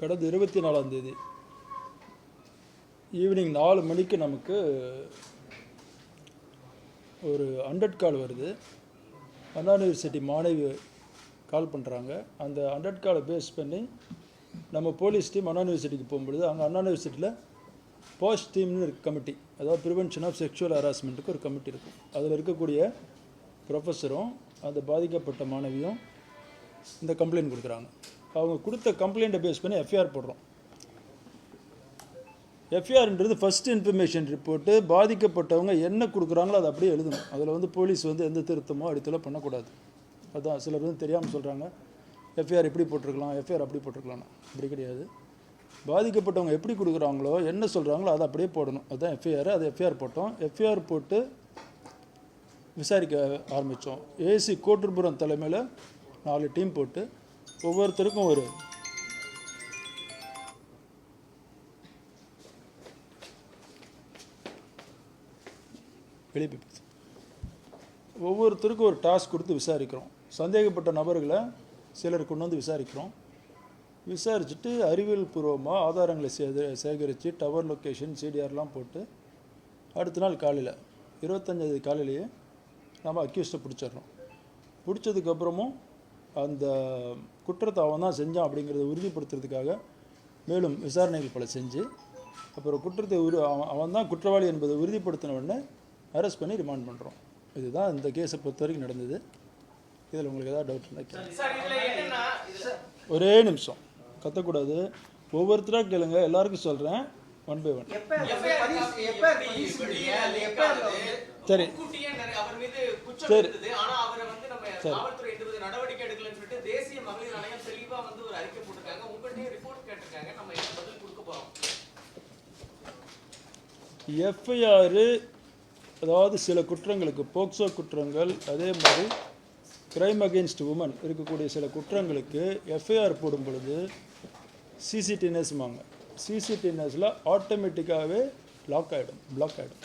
கடந்த இருபத்தி நாலாம் தேதி. ஈவினிங் நாலு மணிக்கு நமக்கு ஒரு ஹண்ட்ரட் கால் வருது. அண்ணா யூனிவர்சிட்டி மாணவி கால் பண்ணுறாங்க அந்த ஹண்ட்ரட் காலை பேஸ் பண்ணி நம்ம போலீஸ் டீம் அண்ணா யூனிவர்சிட்டிக்கு போகும்பொழுது அங்கே அண்ணா யூனிவர்சிட்டியில் போஸ்ட் டீம்னு இருக்கு கமிட்டி அதாவது ப்ரிவென்ஷன் ஆஃப் செக்ஷுவல் ஹராஸ்மெண்ட்டுக்கு ஒரு கமிட்டி இருக்கும். அதில் இருக்கக்கூடிய ப்ரொஃபஸரும் அந்த பாதிக்கப்பட்ட மாணவியும் இந்த கம்ப்ளைண்ட் கொடுக்குறாங்க. அவங்க கொடுத்த கம்ப்ளைண்ட்டை பேஸ் பண்ணி எஃப்ஐஆர் போடுறோம். எஃப்ஐஆர்ன்றது ஃபஸ்ட் இன்ஃபர்மேஷன் ரிப்போர்ட்டு பாதிக்கப்பட்டவங்க என்ன கொடுக்குறாங்களோ அதை அப்படியே எழுதணும். அதில் வந்து போலீஸ் வந்து எந்த திருத்தமோ அடித்தலோ பண்ணக்கூடாது. அதுதான் சிலர் வந்து தெரியாமல் சொல்கிறாங்க எஃப்ஐஆர் எப்படி போட்டிருக்கலாம்? எஃப்ஐஆர் அப்படி போட்டிருக்கலாம்னா. அப்படி கிடையாது. பாதிக்கப்பட்டவங்க எப்படி கொடுக்குறாங்களோ என்ன சொல்கிறாங்களோ அதை அப்படியே போடணும். அதுதான் எஃப்ஐஆர் அது எஃப்ஐஆர் போட்டோம். எஃப்ஐஆர் போட்டு விசாரிக்க ஆரம்பித்தோம் ஏசி கோட்டூர்புரம் தலைமையில் நாலு டீம் போட்டு ஒவ்வொருத்தருக்கும் ஒரு. வெளியே ஒவ்வொருத்தருக்கும் ஒரு டாஸ்க் கொடுத்து விசாரிக்கிறோம். சந்தேகப்பட்ட நபர்களை சிலர் கொண்டு வந்து விசாரிக்கிறோம். விசாரிச்சுட்டு அறிவியல் பூர்வமாக ஆதாரங்களை சே சேகரித்து டவர் லொக்கேஷன் சிடிஆர்லாம் போட்டு அடுத்த நாள் காலையில் இருபத்தஞ்சாவது காலையிலேயே நம்ம அக்யூஸ்ட்டை பிடிச்சிடுறோம். பிடிச்சதுக்கப்புறமும் அந்த குற்றத்தை அவன் தான் செஞ்சான் அப்படிங்கிறத உறுதிப்படுத்துறதுக்காக மேலும் விசாரணைகள் பல செஞ்சு அப்புறம் குற்றத்தை உரு அவன் அவன் தான் குற்றவாளி என்பதை உறுதிப்படுத்தின உடனே அரெஸ்ட் பண்ணி ரிமாண்ட் பண்ணுறோம் இதுதான் இந்த கேஸை பொறுத்த வரைக்கும் நடந்தது. இதில் உங்களுக்கு ஏதாவது டவுட் இருந்தால் சார் ஒரே நிமிஷம். கத்தக்கூடாது. ஒவ்வொருத்தராக கேளுங்க. எல்லாருக்கும் சொல்கிறேன் ஒன் பை ஒன்? சரி. குற்றம் சரி. நடவடிக்கை எடுக்கலன்னு சொல்லிட்டு தேசிய மகளிர் ஆணையம் தெளிவா வந்து ஒரு அறிக்கை போட்டிருக்காங்க. உங்கள்ட்டயும் ரிப்போர்ட் கேட்டிருக்காங்க. நம்ம என்ன பதில் கொடுக்க போறோம்? எஃப்ஐஆர் அதாவது சில குற்றங்களுக்கு போக்சோ குற்றங்கள் அதே மாதிரி கிரைம் அகெயின்ஸ்ட் உமன் இருக்கக்கூடிய சில குற்றங்களுக்கு எஃப்ஐஆர் போடும் பொழுது சிசிடிஎன்எஸ்மாங்க சிசிடிஎன்எஸில் ஆட்டோமேட்டிக்காகவே லாக் ஆகிடும் பிளாக் ஆகிடும்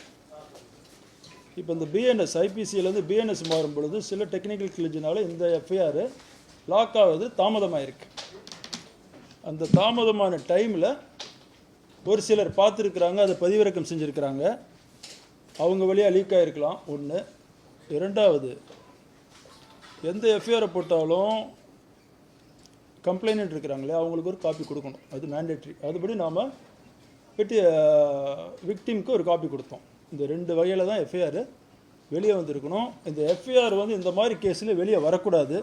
இப்போ இந்த பிஎன்எஸ் ஐபிசியிலேருந்து பிஎன்எஸ் மாறும் பொழுது சில டெக்னிக்கல் கிளிஜினால இந்த எஃப்ஐஆர் லாக் ஆகுது தாமதமாயிருக்கு. அந்த தாமதமான டைமில் ஒரு சிலர் பார்த்துருக்குறாங்க அதை பதிவிறக்கம் செஞ்சுருக்கிறாங்க. அவங்க வழியாக லீக் ஆகிருக்கலாம் ஒன்று இரண்டாவது எந்த எஃப்ஐஆரை போட்டாலும் கம்ப்ளைண்ட் இருக்கிறாங்களே அவங்களுக்கு ஒரு காப்பி கொடுக்கணும். அது மேண்டேட்ரி அதுபடி நாம் பெட்டி விக்டிம்க்கு ஒரு காப்பி கொடுத்தோம். இந்த ரெண்டு வகையில் தான் எஃப்ஐஆர் வெளியே வந்திருக்கணும். இந்த எஃப்ஐஆர் வந்து இந்த மாதிரி கேஸில் வெளியே வரக்கூடாது.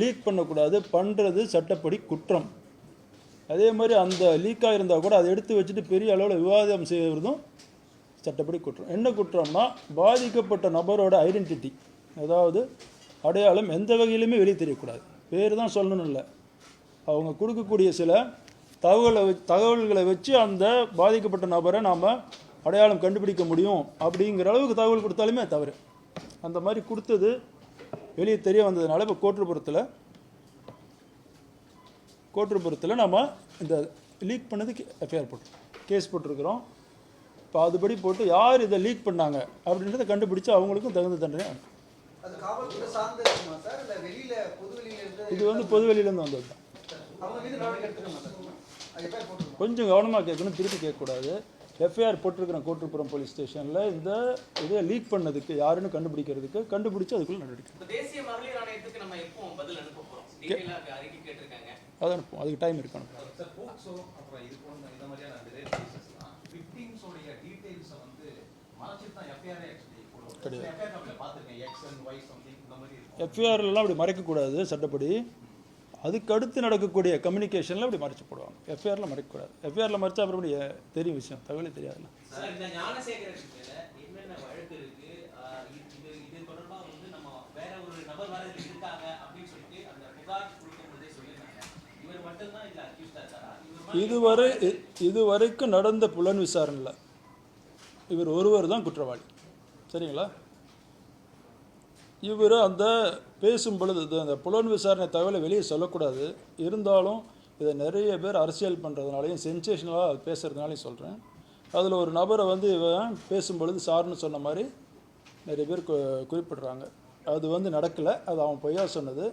லீக் பண்ணக்கூடாது. பண்ணுறது சட்டப்படி குற்றம். அதே மாதிரி அந்த லீக்காக இருந்தால் கூட அதை எடுத்து வச்சுட்டு பெரிய அளவில் விவாதம் செய்வதும் சட்டப்படி குற்றம். என்ன குற்றம்னா பாதிக்கப்பட்ட நபரோட ஐடென்டிட்டி அதாவது அடையாளம் எந்த வகையிலுமே வெளியே தெரியக்கூடாது. பேர் தான் சொல்லணும் இல்லை. அவங்க கொடுக்கக்கூடிய சில தகவலை வச்சு தகவல்களை வச்சு அந்த பாதிக்கப்பட்ட நபரை நாம் அடையாளம் கண்டுபிடிக்க முடியும் அப்படிங்கிற அளவுக்கு தகவல் கொடுத்தாலுமே தவறு. அந்த மாதிரி கொடுத்தது வெளியே தெரிய வந்ததுனால இப்போ கோட்டுப்புறத்தில் கோட்டுப்புறத்தில் நம்ம இந்த லீக் பண்ணதுக்கு எஃப்ஐஆர் போட்டிருக்கோம் கேஸ் போட்டிருக்கிறோம். இப்போ அதுபடி போட்டு யார் இதை லீக் பண்ணாங்க அப்படின்றத கண்டுபிடிச்சு அவங்களுக்கும் தகுந்த தண்டனை இது வந்து பொது வெளியிலேருந்து வந்தது தான். கொஞ்சம் கவனமாக கேட்கணும் திருப்பி கேட்கக்கூடாது. எஃப்ஐஆர் போட்டிருக்கிறேன் கோட்டுப்புறம் போலீஸ் ஸ்டேஷனில் இந்த இதை லீக் பண்ணதுக்கு யாருன்னு கண்டுபிடிக்கிறதுக்கு கண்டுபிடிச்சு அதுக்குள்ள நடவடிக்கை தேசிய மகளிர் ஆணையத்துக்கு நம்ம எப்போ பதில் அனுப்ப போறோம்? Detail ஆ அறிக்கை கேட்டிருக்காங்க. அதை அனுப்புவோம் அதுக்கு டைம் இருக்கு அனுப்புவோம் சார் போக்சோ அப்புறம் இது போன்ற இந்த மாதிரியான அந்த ரேப் கேசஸ்லாம் விக்டிம்ஸோடைய டீடைல்ஸை வந்து மறைச்சிட்டு தான் எஃப்ஐஆர் ஆக்சுவலி போடுவோம் கிடையாது. எஃப்ஐஆர்லாம் அப்படி மறைக்கக்கூடாது சட்டப்படி அதுக்கு அடுத்து நடக்கக்கூடிய கம்யூனிகேஷனில் அப்படி மறைச்சு போடுவாங்க எஃப்ஐஆரில் மறைக்கக்கூடாது. எஃப்ஐஆரில் மறைச்சா அப்புறம் எப்படி தெரியும் விஷயம். தகவலே தெரியாதுல்ல. இதுவரை இதுவரைக்கும் நடந்த புலன் விசாரணையில் இவர் ஒருவர் தான் குற்றவாளி. சரிங்களா? இவர் அந்த பேசும் பொழுது இது அந்த புலன் விசாரணை தகவலை வெளியே சொல்லக்கூடாது. இருந்தாலும் இதை நிறைய பேர் அரசியல் பண்ணுறதுனாலையும் சென்சேஷனலாக பேசுகிறதுனாலையும் சொல்கிறேன் அதில் ஒரு நபரை வந்து இவன் பேசும் பொழுது சார்னு சொன்ன மாதிரி நிறைய பேர் கு குறிப்பிடுறாங்க. அது வந்து நடக்கலை. அது அவன் பொய்யா சொன்னது.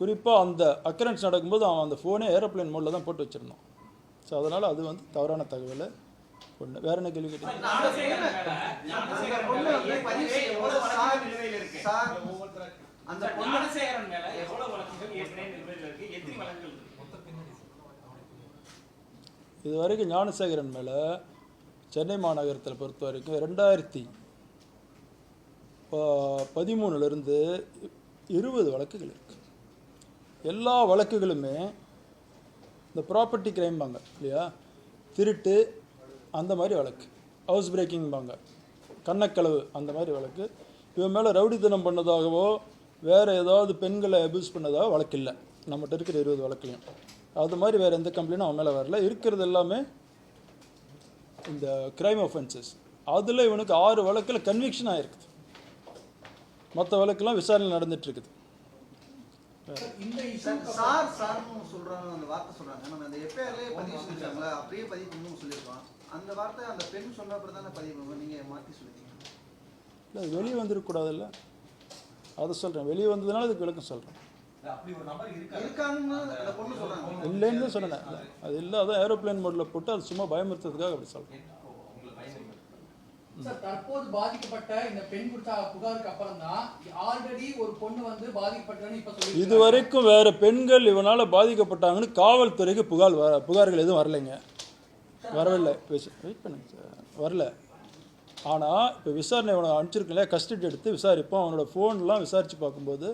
குறிப்பாக அந்த அக்கரன்ஸ் நடக்கும்போது அவன் அந்த ஃபோனே ஏரோப்ளேன் மோடில் தான் போட்டு வச்சுருந்தான். ஸோ அதனால் அது வந்து தவறான தகவல். ஒன்று வேற என்ன கேள்வி கேட்டீங்க? அந்த ஞானசேகரன் மேல எவ்வளவு வழக்குகள் ஏற்கனவே நிலுவையில் இருக்கு எத்தனை வழக்குகள் இது வரைக்கும் ஞானசேகரன் மேலே சென்னை மாநகரத்தில் பொறுத்த வரைக்கும் ரெண்டாயிரத்தி பதிமூணுலேருந்து இருபது வழக்குகள் இருக்குது எல்லா வழக்குகளுமே இந்த ப்ராப்பர்ட்டி கிரைம்பாங்க இல்லையா? திருட்டு அந்த மாதிரி வழக்கு. ஹவுஸ் பிரேக்கிங்பாங்க கண்ணக்களவு அந்த மாதிரி வழக்கு. இவன் மேலே ரவுடித்தனம் பண்ணதாகவோ வேறு ஏதாவது பெண்களை அபியூஸ் பண்ணதாகவோ வழக்கு இல்லை நம்மகிட்ட இருக்கிற இருபது வழக்குலையும். அது மாதிரி வேறு எந்த கம்ப்ளைண்டும் அவன் மேலே வரல. இருக்கிறது எல்லாமே இந்த கிரைம் ஒஃபென்சஸ் அதில் இவனுக்கு ஆறு வழக்கில் கன்விக்ஷன் ஆகிருக்குது மற்ற வழக்கெல்லாம் விசாரணை நடந்துட்டு இருக்குது இந்த சார், இஷ்யூ சார் சார்னு சொல்றாங்க அந்த வார்த்தை சொல்றாங்க. நம்ம அந்த எஃப்ஐஆர்லயே பதிவு செஞ்சாங்களா அப்படியே பதிவு பண்ணணும்னு சொல்லியிருக்கோம் அந்த வார்த்தை அந்த பெண் சொன்ன அப்புறம் தானே பதிவு பண்ணுவோம் நீங்க மாத்தி சொல்லிட்டீங்க. இல்லை அது வெளியே வந்துருக்கக்கூடாதுல்ல. அதை சொல்கிறேன் வெளியே வந்ததுனால அதுக்கு விளக்கம் சொல்கிறேன் இல்ல, அப்படி ஒரு நபர் இருக்காரு. இருக்காங்கன்னு அந்த பொண்ணு சொல்றாங்க இல்லைன்னு தான் சொன்னேன். அது இல்லை அதான் ஏரோப்ளேன் மோடில் போட்டு அது சும்மா பயமுறுத்துறதுக்காக அப்படி சொல்கிறேன் உங்களுக்கு பயன் சார் தற்போது பாதிக்கப்பட்ட இந்த பெண் கொடுத்த புகாருக்கு அப்புறம் தான் ஆல்ரெடி ஒரு பொண்ணு வந்து பாதிக்கப்பட்டன்னு இப்ப சொல்லி இது வரைக்கும் வேறு பெண்கள் இவனால் பாதிக்கப்பட்டாங்கன்னு காவல்துறைக்கு புகார் வர புகார்கள் எதுவும் வரலைங்க. வரவில்லை. வெயிட் பண்ணுங்க சார் வரல. ஆனால் இப்போ விசாரணை அவனை அனுப்பிச்சிருக்கல கஸ்டடி எடுத்து விசாரிப்போம். அவனோட ஃபோன்லாம் விசாரித்து பார்க்கும்போது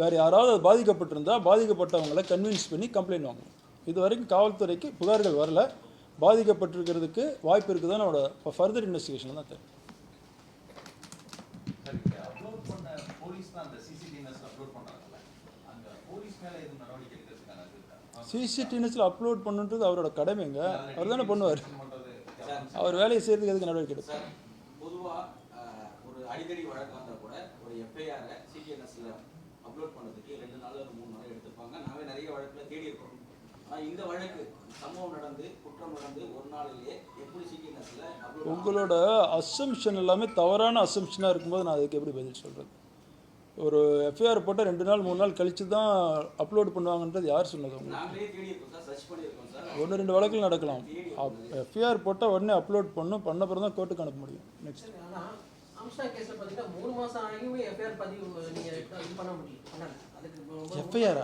வேறு யாராவது அது பாதிக்கப்பட்டிருந்தால் பாதிக்கப்பட்டவங்களை கன்வின்ஸ் பண்ணி கம்ப்ளைண்ட் வாங்கணும். இது வரைக்கும் காவல்துறைக்கு புகார்கள் வரல. பாதிக்கப்பட்டிருக்கிறதுக்கு வாய்ப்பு இருக்குதான்னு அவனோட ஃபர்தர் இன்வெஸ்டிகேஷன் தான் தெரியும். போலீஸ் தான் அந்த சிசிடிவிஎஸ் அப்லோட் பண்றாங்கல்ல. அந்த போலீஸ் மேலே எதுவும் நடவடிக்கை சிசிடிவிஸில் அப்லோட் பண்ணுன்றது அவரோட கடமைங்க. அவர் தானே பண்ணுவார். அவர் வேலையை செய்யறதுக்கு எதுக்கு நடவடிக்கை எடுப்பார் சார் பொதுவா அஹ், ஒரு அடிக்கடி வழக்கு வந்தா கூட ஒரு எஃப்ஐஆர் சிடிஎன்எஸ்ல அப்லோட் பண்ணதுக்கு ரெண்டு நாள் ஒரு மூணு நாள் எடுத்துப்பாங்க. நாவே நிறைய வழக்குல தேடி இருக்கோம் ஆனா இந்த வழக்கு சம்பவம் நடந்து குற்றம் நடந்து ஒரு நாளிலேயே எப்படி சிடிஎன்எஸ்ல அப்லோட் உங்களோட அசம்ஷன் எல்லாமே தவறான அசம்ஷனாக இருக்கும்போது நான் அதுக்கு எப்படி பதில் சொல்கிறது ஒரு எஃப்ஐஆர் போட்டால் ரெண்டு நாள் மூணு நாள் கழித்து தான் அப்லோட் பண்ணுவாங்கன்றது யார் சொன்னது உங்களுக்கு நாங்களே ஒன்று ரெண்டு வழக்கில் நடக்கலாம். எஃப்ஐஆர் போட்டால் உடனே அப்லோட் பண்ணும். பண்ண பிறகு தான் கோர்ட்டுக்கு அனுப்ப முடியும். நெக்ஸ்ட் எஃப்ஐஆர்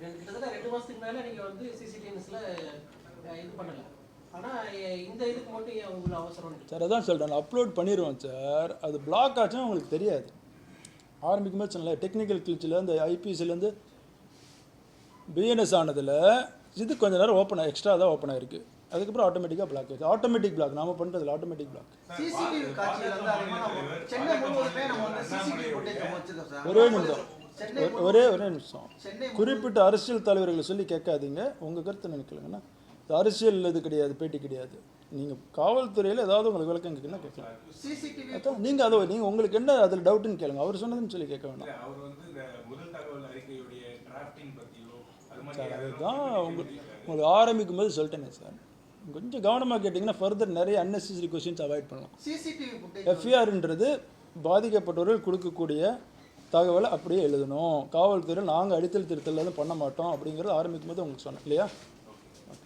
கிட்டத்தட்ட ரெண்டு மாசத்துக்கு மேல நீங்க வந்து சிசிடிஎன்எஸ்ல இது பண்ணல. ஆனா எ- இந்த இதுக்கு மட்டும் ஏன் உங்களுக்கு அவசரம் சார் அதான் சொல்கிறேன் நான் அப்லோட் பண்ணிடுவேன் சார். அது பிளாக் ஆச்சுன்னா உங்களுக்கு தெரியாது. ஆரம்பிக்கும் போது சொன்னல டெக்னிக்கல் கிளிச்சில் இந்த ஐபிஎஸ்லேருந்து பிஎன்எஸ் ஆனதில் இது கொஞ்ச நேரம் ஓப்பன் எக்ஸ்ட்ரா தான் ஓப்பன் ஆயிருக்கு. அதுக்கப்புறம் ஆட்டோமேட்டிக்காக பிளாக் ஆயிடுச்சு. ஆட்டோமேட்டிக் பிளாக் நாம பண்ணுறதுல ஆட்டோமேட்டிக் பிளாக் ஒரே நிமிடம் சென்னை ஒரே- ஒரே ஒரே நிமிஷம். குறிப்பிட்ட அரசியல் தலைவர்களை சொல்லி கேட்காதீங்க. உங்கள் கருத்து நினைக்கலங்கண்ணா இது அரசியல் இது கிடையாது பேட்டி கிடையாது. நீங்கள் காவல்துறையில் ஏதாவது உங்களுக்கு விளக்கம் கேட்கணும்னா கேட்கலாம். சிசிடிவி அதான் நீங்கள் அதை நீங்கள் உங்களுக்கு என்ன அதில் டவுட்டுன்னு கேளுங்க. அவர் சொன்னதுன்னு சொல்லி கேட்க வேண்டாம் இல்ல, அவர் வந்து இந்த முதல் தகவல் அறிக்கையுடைய டிராஃப்டிங் பத்தியோ அது மாதிரி சார் அதுதான் உங்களுக்கு. உங்களுக்கு ஆரம்பிக்கும் போது சொல்லிட்டேனே சார். கொஞ்சம் கவனமாக கேட்டிங்கன்னா ஃபர்தர் நிறைய unnecessary கொஸ்டின்ஸ் அவாய்ட் பண்ணலாம். எஃப்ஐஆர்ன்றது பாதிக்கப்பட்டவர்கள் கொடுக்கக்கூடிய தகவலை அப்படியே எழுதணும். காவல்துறையில் நாங்கள் அடித்தல் திருத்தல் எதுவும் பண்ண மாட்டோம் அப்படிங்கிறது ஆரம்பிக்கும் போது உங்களுக்கு சொன்னேன் இல்லையா சிசிடிவி ஃபுட்டேஜ் எல்லா இடத்துலயும் வச்சிருக்கோம்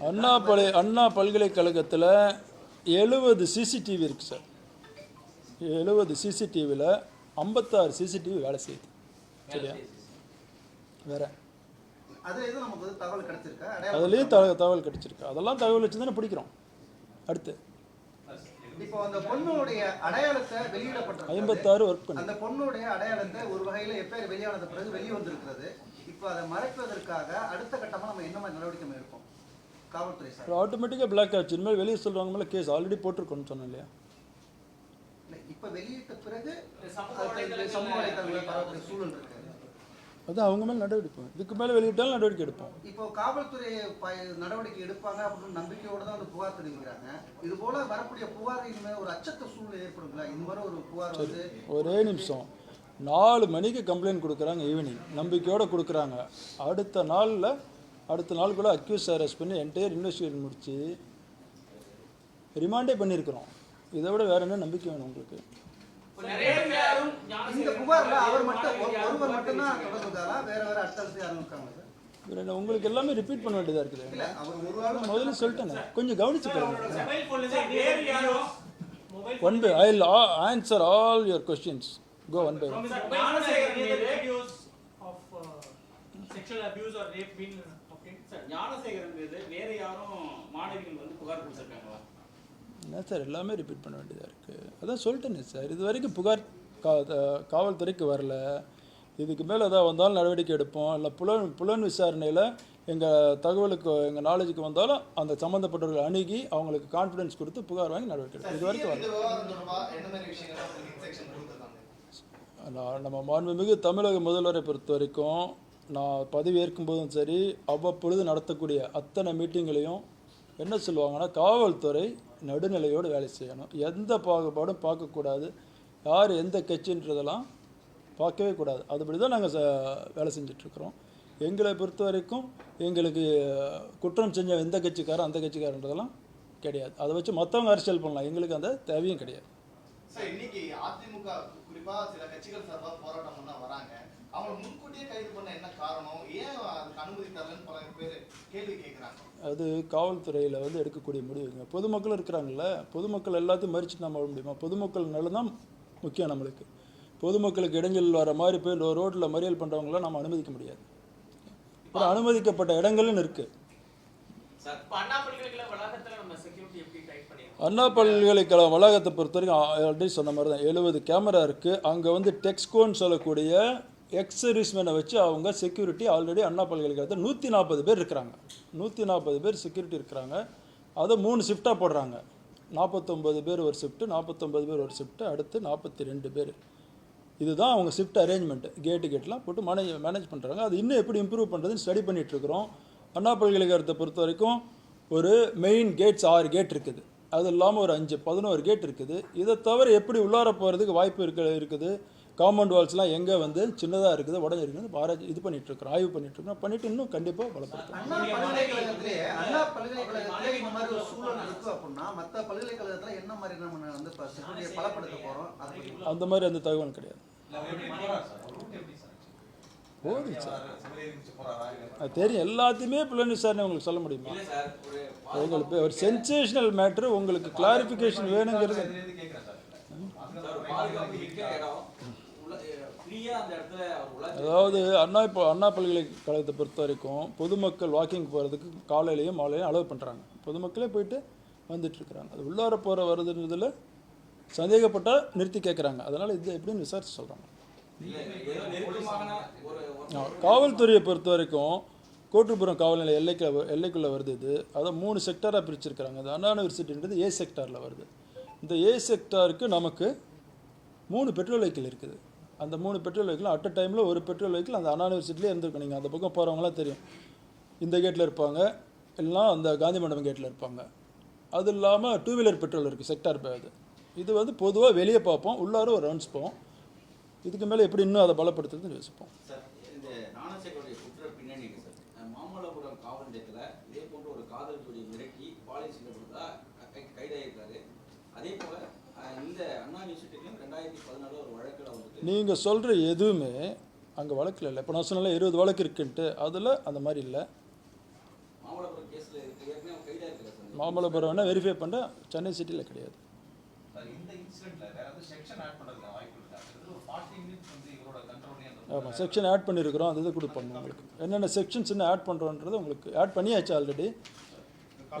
அண்ணா பல்கலை அண்ணா பல்கலைக்கழகத்தில் எழுபது சிசிடிவி இருக்குது சார். எழுபது சிசிடிவியில் ஐம்பத்தாறு சிசிடிவி வேலை செய்யுது. சரியா? வேற. அதுலேயும் தக தகவல் கிடைச்சிருக்கு. அதெல்லாம் தகவல் வச்சு தானே பிடிக்கிறோம். அடுத்து. இப்போ அந்த பொண்ணுடைய அடையாளத்தை வெளியிடப்பட்டிருக்கு ஐம்பத்தாறு ஒர்க் பண்ணி. அந்த பொண்ணுடைய அடையாளத்தை ஒரு வகையில எஃப்ஐஆர் வெளியானது பிறகு வெளியே வந்திருக்கிறது இப்போ அதை மறைப்பதற்காக அடுத்த கட்டமா நம்ம என்ன மாதிரி நடவடிக்கை எடுப்போம்? காவல்துறை சார். ஆட்டோமேட்டிக்காக பிளாக் ஆச்சு. இனிமேல் வெளியே சொல்கிறவங்க மேலே கேஸ் ஆல்ரெடி போட்டிருக்கோன்னு சொன்னேன் இல்லையா? இல்ல இப்ப வெளியிட்ட பிறகு சமூக வலைதளங்களில் பரவக்கூடிய சூழல் இருக்கு. அது அவங்க மேலே நடவடிக்கை எடுப்போம். இதுக்கு மேலே வெளியிட்டாலும் நடவடிக்கை எடுப்போம் இப்போ காவல்துறை நடவடிக்கை எடுப்பாங்க அப்படின்னு நம்பிக்கையோட தான் வந்து புகார் தெரிவிக்கிறாங்க. இது போல வரக்கூடிய புகார் இனிமேல் ஒரு அச்சத்த சூழ்நிலை ஏற்படுங்களா? இந்த மாதிரி ஒரு புகார் வந்து ஒரே நிமிஷம். நாலு மணிக்கு கம்ப்ளைண்ட் கொடுக்குறாங்க ஈவினிங் நம்பிக்கையோடு கொடுக்குறாங்க. அடுத்த நாளில் அடுத்த நாளுக்குள்ளே அக்யூஸ் அரெஸ்ட் பண்ணி என்டையர் இன்வெஸ்டிகேஷன் முடிச்சு ரிமாண்டே பண்ணியிருக்கிறோம். இதை விட வேற என்ன நம்பிக்கை வேணும் உங்களுக்கு? இந்த புகார்ல அவர் மட்டும் ஒரு- ஒருவர் மட்டும்தான் தொடர்பு இருக்காரா வேற வேற அடுத்தடுத்து யாரும் இருக்காங்க சார்? வேற என்ன, உங்களுக்கு எல்லாமே ரிப்பீட் பண்ண வேண்டியதாக இருக்குது. இல்ல அவர் ஒரு ஆள் நான் முதல்ல சொல்லிட்டேனே. கொஞ்சம் கவனிச்சு பாருங்க மொபைல் போன்ல இருந்து வேறு யாரோ mobile one by I answer all your questions go one by Gnanasekaran மீது videos of sexual abuse or rape been okay sir Gnanasekaran மீது வேற யாரும் மாணவிகள் வந்து புகார் கொடுத்துருக்காங்களா என்ன சார் எல்லாமே ரிப்பீட் பண்ண வேண்டியதாக இருக்குது அதான் சொல்லிட்டேனே சார். இது வரைக்கும் புகார் கா காவல்துறைக்கு வரல. இதுக்கு மேலே ஏதாவது வந்தாலும் நடவடிக்கை எடுப்போம். இல்லை புலன் புலன் விசாரணையில் எங்கள் தகவலுக்கு எங்கள் நாலேஜுக்கு வந்தாலும் அந்த சம்மந்தப்பட்டவர்கள் அணுகி அவங்களுக்கு கான்ஃபிடன்ஸ் கொடுத்து புகார் வாங்கி நடவடிக்கை எடுப்போம். இது வரைக்கும் வரல. நான் நம்ம மாண்புமிகு தமிழக முதல்வரை பொறுத்த வரைக்கும் நான் பதவி ஏற்கும்போதும் சரி அவ்வப்பொழுது நடத்தக்கூடிய அத்தனை மீட்டிங்களையும் என்ன சொல்லுவாங்கன்னா காவல்துறை நடுநிலையோடு வேலை செய்யணும். எந்த பாகுபாடும் பார்க்கக்கூடாது. யார் எந்த கட்சின்றதெல்லாம் பார்க்கவே கூடாது. அதுபடி தான் நாங்கள் வேலை செஞ்சிட்ருக்குறோம். எங்களை பொறுத்த வரைக்கும் எங்களுக்கு குற்றம் செஞ்ச எந்த கட்சிக்காரன் அந்த கட்சிக்காரன்றதெல்லாம் கிடையாது. அதை வச்சு மற்றவங்க அரசியல் பண்ணலாம். எங்களுக்கு அந்த தேவையும் கிடையாது. சார் இன்னைக்கு அதிமுக குறிப்பாக சில கட்சிகள் சார்பாக போராட்டம் பண்ண வராங்க. அவங்க முன்கூட்டியே கைது பண்ண என்ன காரணம்? ஏன் அதுக்கு அனுமதி தரலன்னு பல பேர் கேள்வி கேட்கறாங்க அது காவல்துறையில் வந்து எடுக்கக்கூடிய முடிவுங்க. பொதுமக்கள் இருக்கிறாங்கல்ல பொதுமக்கள் எல்லாத்தையும் மறிச்சுட்டு நம்ம விட முடியுமா? பொதுமக்கள் நல்லதான் முக்கியம் நம்மளுக்கு. பொதுமக்களுக்கு இடைஞ்சல் வர மாதிரி போய் ரோட்டில் மறியல் பண்ணுறவங்களாம் நம்ம அனுமதிக்க முடியாது. அப்புறம் அனுமதிக்கப்பட்ட இடங்கள்னு இருக்குது அண்ணா பல்கலைக்கழக வளாகத்தை பொறுத்த வரைக்கும் ஆல்ரெடி சொன்ன மாதிரி தான் எழுபது கேமரா இருக்குது அங்கே வந்து டெக்ஸ்கோன்னு சொல்லக்கூடிய எக்ஸ் சர்வீஸ்மேனை வச்சு அவங்க செக்யூரிட்டி ஆல்ரெடி அண்ணா பல்கலைக்கழகத்தில் நூற்றி நாற்பது பேர் இருக்கிறாங்க. நூற்றி நாற்பது பேர் செக்யூரிட்டி இருக்கிறாங்க. அதை மூணு ஷிஃப்டாக போடுறாங்க. நாற்பத்தொம்பது பேர் ஒரு ஷிஃப்ட்டு நாற்பத்தொம்பது பேர் ஒரு ஷிஃப்ட்டு அடுத்து நாற்பத்தி ரெண்டு பேர். இதுதான் அவங்க ஷிஃப்ட் அரேஞ்ச்மெண்ட் கேட்டு கேட்லாம் போட்டு மேனேஜ் மேனேஜ் பண்ணுறாங்க அது இன்னும் எப்படி இம்ப்ரூவ் பண்ணுறதுன்னு ஸ்டடி பண்ணிகிட்ருக்குறோம் அண்ணா பல்கலைக்கழகத்தை பொறுத்த வரைக்கும் ஒரு மெயின் கேட்ஸ் ஆறு கேட் இருக்குது. அது இல்லாமல் ஒரு அஞ்சு பதினோரு கேட் இருக்குது. இதை தவிர எப்படி உள்ளார போகிறதுக்கு வாய்ப்பு இருக்க இருக்குது? காம்பவுண்ட் வால்ஸ்லாம் எங்கே வந்து சின்னதாக இருக்குது உடஞ்சிருக்குது ஆராய்ச்சி இது பண்ணிகிட்ருக்குறோம் ஆய்வு பண்ணிகிட்ருக்கோம் பண்ணிவிட்டு இன்னும் கண்டிப்பாக பலப்படுத்தும் அண்ணா பல்கலைக்கழகத்திலே அண்ணா பல்கலைக்கழகத்திலே இந்த மாதிரி ஒரு சூழல் இருக்கு அப்படின்னா மத்த பல்கலைக்கழகத்துல என்ன மாதிரி நம்ம வந்து இப்ப செக்யூரிட்டியை பலப்படுத்த போறோம்? அதை பத்தி அந்த மாதிரி அந்த தகவல் கிடையாது. சார்? சார்? போதும் சார். அது தெரியும். எல்லாத்தையுமே புலன் விசாரணை உங்களுக்கு சொல்ல முடியுமா? சார் உங்களுக்கு ஒரு சென்சேஷனல் மேட்ரு உங்களுக்கு கிளாரிஃபிகேஷன் வேணுங்கிறது. அதாவது அண்ணா இப்போ அண்ணா பல்கலைக்கழகத்தை பொறுத்த வரைக்கும் பொதுமக்கள் வாக்கிங் போகிறதுக்கு காலையிலையும் மாலையிலையும் அலோவ் பண்ணுறாங்க பொதுமக்களே போயிட்டு வந்துட்டுருக்குறாங்க அது உள்ளார போகிற வருதுன்றதுல சந்தேகப்பட்டால் நிறுத்தி கேட்குறாங்க. அதனால் இது எப்படின்னு விசாரிச்சு சொல்கிறாங்க காவல்துறையை பொறுத்த வரைக்கும் கோட்டுப்புறம் காவல் நிலைய எல்லைக்கு எல்லைக்குள்ளே வருது இது. அதை மூணு செக்டாராக பிரிச்சிருக்கிறாங்க. அது அண்ணா யூனிவர்சிட்டின்றது ஏ செக்டாரில் வருது. இந்த ஏ செக்டாருக்கு நமக்கு மூணு பெட்ரோல் வெஹிக்கிள் இருக்குது. அந்த மூணு பெட்ரோல் வெஹிக்கிள் அட் அ டைமில் ஒரு பெட்ரோல் வெஹிக்கிள் அந்த அண்ணா யூனிவர்சிட்டிலே இருந்திருக்கும். நீங்கள் அந்த பக்கம் போகிறவங்களாம் தெரியும். இந்த கேட்டில் இருப்பாங்க. இல்லைனா அந்த காந்தி மண்டபம் கேட்டில் இருப்பாங்க. அது இல்லாமல் டூ வீலர் பெட்ரோல் இருக்குது செக்டார் அது. இது வந்து பொதுவாக வெளியே பார்ப்போம். உள்ளார ஒரு ரவுண்ட்ஸ் போவோம். இதுக்கு மேலே எப்படி இன்னும் அதை பலப்படுத்துறதுன்னு யோசிப்போம். மாமல்லபுரம் காவல் இதே போன்ற ஒரு காதல் ஜோடி மிரட்டி பாலியல் செய்யப்படுறதா அதே போல இந்த அண்ணா யூனிவர்சிட்டி ரெண்டாயிரத்தி பதினாலு ஒரு வழக்கில் வந்துட்டு நீங்கள் சொல்கிற எதுவுமே அங்கே வழக்கில் இல்லை. இப்போ நான் சொன்னல இருபது வழக்கு இருக்குன்ட்டு. அதில் அந்த மாதிரி இல்லை. மாமல்லபுரம் வேணால் வெரிஃபை பண்ண சென்னை சிட்டியில் கிடையாது. ஆமாம் செக்ஷன் ஆட் பண்ணியிருக்கிறோம் அது இது கொடுப்போம் உங்களுக்கு. என்னென்ன செக்ஷன்ஸ் என்ன ஆட் பண்ணுறோன்றது உங்களுக்கு ஆட் பண்ணியாச்சு ஆல்ரெடி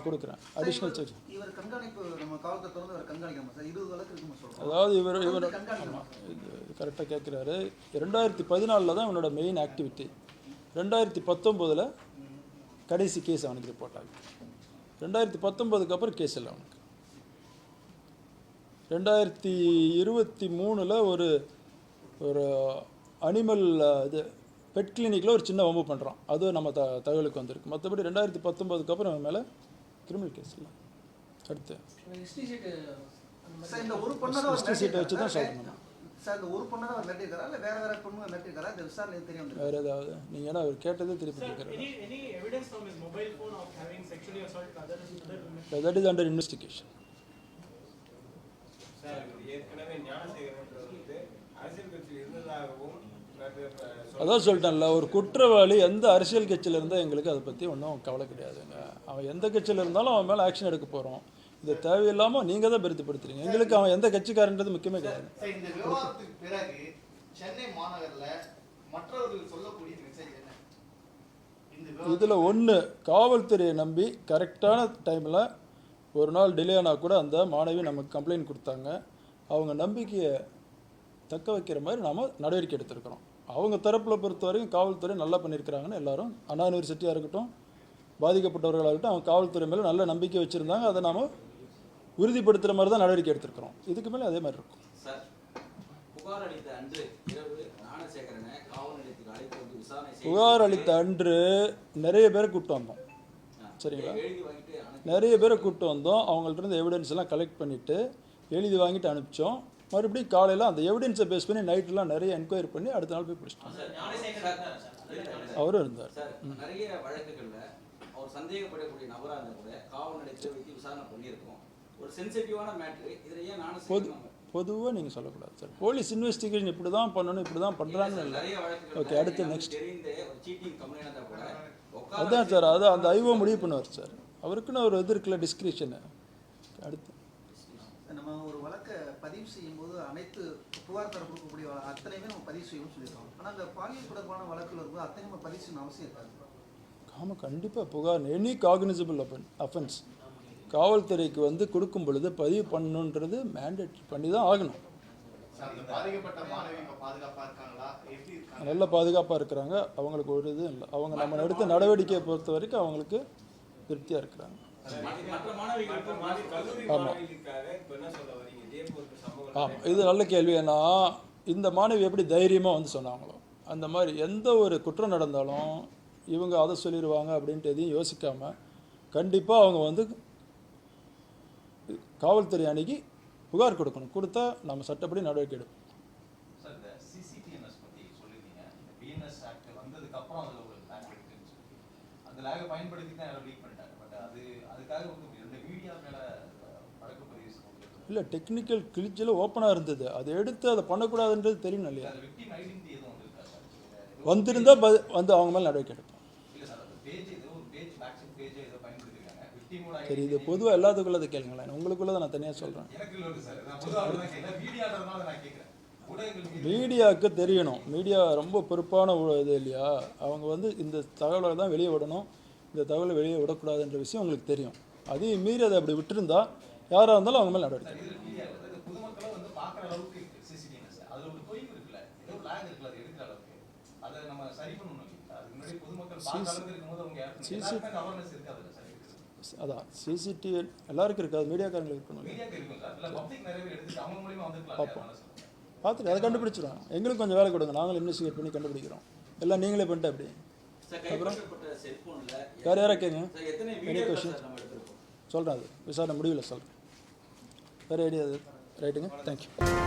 கொடுக்குறேன். அடிஷ்னல் செக்ஷன் இவர் கண்காணிப்பு நம்ம காவல்துறை தொடர்ந்து இவர் கண்காணிக்கணும் சார் இருபது வழக்கு இருக்குன்னு சொல்றோம். அதாவது இவர் இவர் ஆமாம் இது கரெக்டாக கேட்குறாரு ரெண்டாயிரத்தி பதினாலில் தான் இவனோட மெயின் ஆக்டிவிட்டி ரெண்டாயிரத்தி பத்தொம்போதில் கடைசி கேஸ் அவனுக்கு ரிப்போர்ட் ஆகுது. ரெண்டாயிரத்தி பத்தொம்போதுக்கு அப்புறம் கேஸ் இல்லை அவனுக்கு. ரெண்டாயிரத்தி இருபத்தி மூணில் ஒரு ஒரு அனிமல் இது பெட் கிளினிக்கில் ஒரு சின்ன வம்பு பண்ணுறான் அதுவும் நம்ம த தகவலுக்கு வந்திருக்கு. மற்றபடி ரெண்டாயிரத்தி பத்தொம்போதுக்கு அப்புறம் மேலே கிரிமினல் கேஸில். அடுத்து. சார் இந்த ஒரு பொண்ணை தான் சீட்டை வச்சு தான் சார் சார் இந்த ஒரு பொண்ணை தான் மிரட்டிருக்காரா இல்லை வேற வேற பொண்ணு மிரட்டிருக்காரா இந்த விசாரணை தெரியும் வேற ஏதாவது? நீங்கள் ஏன்னா அவர் கேட்டதே திருப்பி கேட்குறாரு தட் இஸ் அண்டர் இன்வெஸ்டிகேஷன் ஏற்கனவே ஞானசேகரன் அரசியல் கட்சியில் அதான் சொல்லிட்டேன்ல ஒரு குற்றவாளி எந்த அரசியல் கட்சியில் இருந்தால் எங்களுக்கு அதை பற்றி ஒன்றும் கவலை கிடையாதுங்க. அவன் எந்த கட்சியில் இருந்தாலும் அவன் மேலே ஆக்ஷன் எடுக்க போகிறோம் இது தேவையில்லாமல் நீங்கள் தான் பெருத்துப்படுத்துறீங்க. எங்களுக்கு அவன் எந்த கட்சிக்காரன்றது முக்கியமே கிடையாது. இதில் ஒன்று காவல்துறையை நம்பி கரெக்டான டைமில் ஒரு நாள் டிலே ஆனால் கூட அந்த மாணவி நமக்கு கம்ப்ளைண்ட் கொடுத்தாங்க. அவங்க நம்பிக்கையை தக்க வைக்கிற மாதிரி நாம் நடவடிக்கை எடுத்திருக்கிறோம். அவங்க தரப்பில் பொறுத்த வரைக்கும் காவல்துறை நல்லா பண்ணியிருக்கிறாங்கன்னு எல்லாரும் அண்ணா யூனிவர்சிட்டியாக இருக்கட்டும் பாதிக்கப்பட்டவர்களாகட்டும் அவங்க காவல்துறை மேலே நல்ல நம்பிக்கை வச்சுருந்தாங்க. அதை நாம் உறுதிப்படுத்துகிற மாதிரி தான் நடவடிக்கை எடுத்திருக்கிறோம். இதுக்கு மேலே அதே மாதிரி இருக்கும். புகார் அளித்த அன்று நிறைய பேரை கூப்பிட்டு வந்தோம். சரிங்களா? நிறைய பேரை கூப்பிட்டு வந்தோம். அவங்கள்ட்ட இருந்து எவிடன்ஸ் எல்லாம் கலெக்ட் பண்ணிவிட்டு எழுதி வாங்கிட்டு அனுப்பிச்சோம். மறுபடியும் காலையில் அந்த எவிடன்ஸை பேஸ் பண்ணி நைட்லாம் நிறைய என்கொயரி பண்ணி அடுத்த நாள் போய் ஞானசேகரன். அவரும் இருந்தார். சார் நிறைய வழக்குகள்ல அவர் சந்தேகப்படக்கூடிய நபரா இருந்தா கூட காவல் நிலையத்தில் வைத்து விசாரணை பண்ணியிருக்கோம். ஒரு சென்சிட்டிவான மேட்ரு இதுல ஏன் பொது ஞானசேகரன் பொதுவாக நீங்கள் சொல்லக்கூடாது சார். போலீஸ் இன்வெஸ்டிகேஷன் இப்படி தான் பண்ணணும் இப்படி தான் பண்ணுறாங்கன்னு இல்லை. ஓகே அடுத்து நெக்ஸ்ட் அதான் சார் அது அந்த ஐஓ முடிவு பண்ணுவார் சார். அவருக்குன்னு ஒரு இது இருக்குல்ல டிஸ்கிரிப்ஷனு அடுத்து. நம்ம ஒரு பதிவு செய்யும்போது அனைத்து புகார் தர கொடுக்கக்கூடிய அத்தனையுமே நம்ம பதிவு செய்யணும்னு சொல்லியிருக்கோம். ஆனால் அந்த பாலியல் தொடர்பான வழக்குல இருக்கும்போது அத்தனை நம்ம பதிவு செய்யணும் அவசியம் இருக்காது. ஆமாம் கண்டிப்பாக புகார் எனி காக்னிசபிள் அஃபன் அஃபென்ஸ் காவல்துறைக்கு வந்து கொடுக்கும் பொழுது பதிவு பண்ணணுன்றது மேண்டேட் பண்ணி தான் ஆகணும் நல்ல பாதுகாப்பாக இருக்கிறாங்க. அவங்களுக்கு ஒரு இதுவும் இல்லை. அவங்க நம்ம எடுத்த நடவடிக்கையை பொறுத்த வரைக்கும் அவங்களுக்கு திருப்தியாக இருக்கிறாங்க. மற்ற- ஆமாம் இது நல்ல கேள்வி ஏன்னா இந்த மாணவி எப்படி தைரியமாக வந்து சொன்னாங்களோ அந்த மாதிரி எந்த ஒரு குற்றம் நடந்தாலும் இவங்க அதை சொல்லிடுவாங்க அப்படின்ட்டு எதையும் யோசிக்காமல் கண்டிப்பாக அவங்க வந்து காவல்துறை அணுகி புகார் கொடுக்கணும். கொடுத்தா நம்ம சட்டப்படி நடவடிக்கை எடுப்போம். சார் இந்த சிசிடிஎன்எஸ் பத்தி சொல்லிருந்தீங்க இந்த பிஎன்எஸ் ஆக்ட் வந்ததுக்கு அப்புறம் அதுல ஒரு லேக் இருக்குன்னு சொல்லி அந்த லேகை பயன்படுத்தி தான் யாரோ லீக் பண்ணிட்டாங்க பட் அது அதுக்காக வந்து ரெண்டு மீடியா மேல அஹ், வழக்கு பதிவு செய்யணும் இல்லை டெக்னிக்கல் கிழிச்சில் ஓப்பனாக இருந்தது. அதை எடுத்து அதை பண்ணக்கூடாதுன்றது தெரியணும் இல்லையா? வந்திருந்தால் ப வந்து அவங்க மேலே நடவடிக்கை எடுப்போம். சரி இது பொதுவாக எல்லாத்துக்குள்ளதை கேளுங்களேன். உங்களுக்குள்ளதை நான் தனியாக சொல்கிறேன் மீடியாவுக்கு தெரியணும். மீடியா ரொம்ப பொறுப்பான ஒரு இது இல்லையா? அவங்க வந்து இந்த தகவலை தான் வெளியே விடணும். இந்த தகவலை வெளியே விடக்கூடாதுன்ற விஷயம் உங்களுக்கு தெரியும். அதையும் மீறி அதை அப்படி விட்டுருந்தா யாராக இருந்தாலும் அவங்க மேலே நடவடிக்கை அதான் சிசிடிவி எல்லாருக்கும் இருக்காது மீடியாக்காரங்களுக்கு இருக்கணும். பார்ப்போம். பார்த்துட்டு அதை கண்டுபிடிச்சிடும் எங்களுக்கு கொஞ்சம் வேலை கொடுங்க நாங்களும் இன்வெஸ்டிகேட் பண்ணி கண்டுபிடிக்கிறோம். எல்லாம் நீங்களே பண்ணிட்டு அப்படி செல்போன்ல வேறு யாரா கேங்க நம்ம எடுத்திருக்கோம்? சொல்கிறேன் அது. விசாரணை முடிவில் சொல்கிறேன் வேறு ஐடியா அது ரைட்டுங்க தேங்க்யூ